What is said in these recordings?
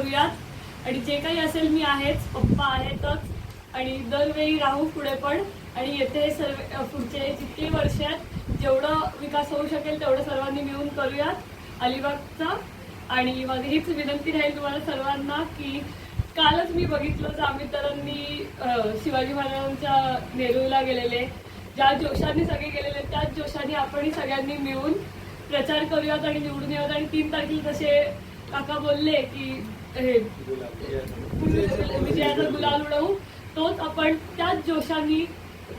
करूयात. आणि जे काही असेल मी आहेच पप्पा आहेतच. आणि दरवेळी राहू पुढे पण. आणि येथे सर्व पुढचे जितके वर्ष आहेत जेवढं विकास होऊ शकेल तेवढं सर्वांनी मिळून करूयात. अलिबागचा. आणि माझी हीच विनंती राहील तुम्हाला सर्वांना की कालच मी बघितलं जामीतरांनी शिवाजी महाराजांच्या नेरूला गेलेले. ज्या जोशाने सगळे गेलेले त्याच जोशाने आपणही सगळ्यांनी मिळून प्रचार करूयात आणि निवडून येऊयात. आणि तीन तारखेला जसे काका बोलले की हे विजयाचा गुलाल उडवू. तोच आपण त्याच जोशाने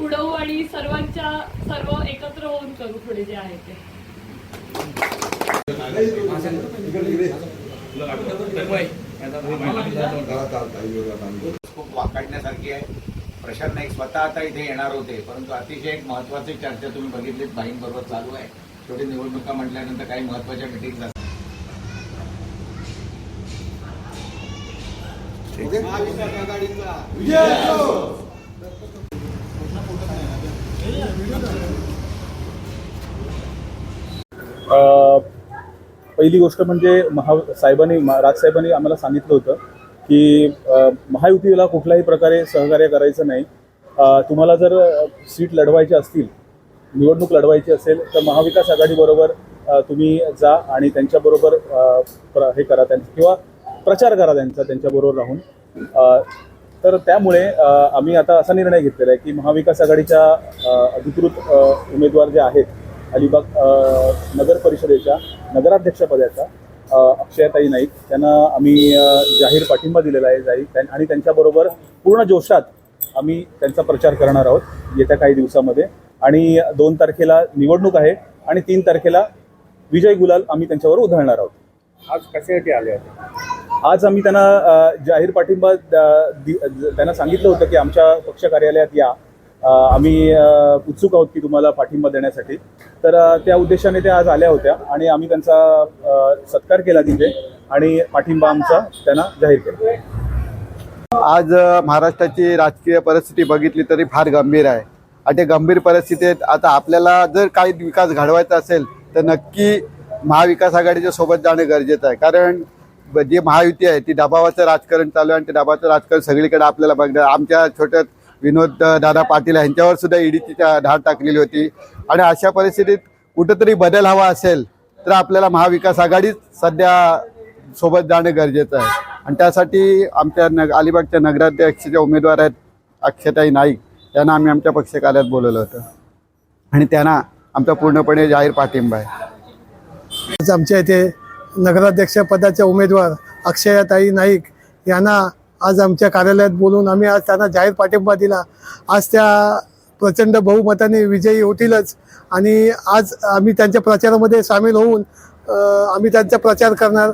उडवू आणि सर्वांच्या सर्व एकत्र होऊन करू पुढे जे आहे ते. खूप वाकडण्यासारखी आहे. प्रशांत नाईक स्वतः आता इथे येणार होते परंतु अतिशय एक महत्वाची चर्चा तुम्ही बघितलीत बाईंबरोबर चालू आहे. छोटी निवडणुका म्हटल्यानंतर काही महत्त्वाच्या मिटिंग असतात अ, पहिली गोष्ट म्हणजे महा साहेबांनी राजसाहेबांनी आम्हाला सांगितलं होतं की महायुतीला कुठल्याही प्रकारे सहकार्य करायचं नाही. तुम्हाला जर सीट लढवायची असतील निवडणूक लढवायची असेल तर महाविकास आघाडीबरोबर तुम्ही जा आणि त्यांच्याबरोबर प्र- हे करा त्यांचं. किंवा प्रचार करा त्यांचा त्यांच्याबरोबर राहून. तर त्यामुळे आम्ही आता असा निर्णय घेतलेला आहे की महाविकास आघाडीच्या अधिकृत उमेदवार जे आहेत अलिबाग नगर परिषदेच्या नगराध्यक्षपदाच्या अक्षयताई नाईक त्यांना आम्ही जाहीर पाठिंबा दिलेला आहे जाहीर त्यां- आणि त्यांच्याबरोबर पूर्ण जोशात आम्ही त्यांचा प्रचार करणार आहोत येत्या काही दिवसामध्ये. आणि दोन तारखेला निवडणूक आहे आणि तीन तारखेला विजय गुलाल आम्ही त्यांच्यावर उधळणार आहोत. आज कशासाठी आले होते? आज आम्ही त्यांना जाहीर पाठिंबा द- त्यांना सांगितलं होतं की आमच्या पक्ष कार्यालयात या. आम्ही उत्सुक आहोत की तुम्हाला पाठिंबा देण्यासाठी. तर त्या उद्देशाने त्या आज आल्या होत्या आणि आम्ही त्यांचा सत्कार केला तिथे आणि पाठिंबा आमचा त्यांना जाहीर केला. आज महाराष्ट्राची राजकीय परिस्थिती बघितली तरी फार गंभीर आहे. आणि त्या गंभीर परिस्थितीत आता आपल्याला जर काही विकास घडवायचा असेल तर नक्की महाविकास आघाडीच्या सोबत जाणं गरजेचं आहे. कारण जी महायुती आहे ती दबावाचं राजकारण चालू आहे आणि ते दबावाचं राजकारण सगळीकडे आपल्याला बघणं आमच्या छोट्या विनोद दादा पाटील यांच्यावर सुद्धा ईडीची धाड टाकलेली होती. आणि अशा परिस्थितीत कुठंतरी बदल हवा असेल तर आपल्याला महाविकास आघाडीच सध्या सोबत जाणं गरजेचं आहे. आणि त्यासाठी आमच्या नग अलिबागच्या नगराध्यक्षच्या उमेदवार आहेत अक्षताई नाईक. त्यांना आम्ही आमच्या पक्ष कार्यात बोलवलं होतं. आणि त्यांना आमचा पूर्णपणे जाहीर पाठिंबा आहे. आमच्या इथे नगराध्यक्षपदाच्या उमेदवार अक्षयाताई नाईक यांना आज आमच्या कार्यालयात बोलून आम्ही आज त्यांना जाहीर पाठिंबा दिला. आज त्या प्रचंड बहुमताने विजयी होतीलच आणि आज आम्ही त्यांच्या प्रचारामध्ये सामील होऊन आम्ही त्यांचा प्रचार करणार.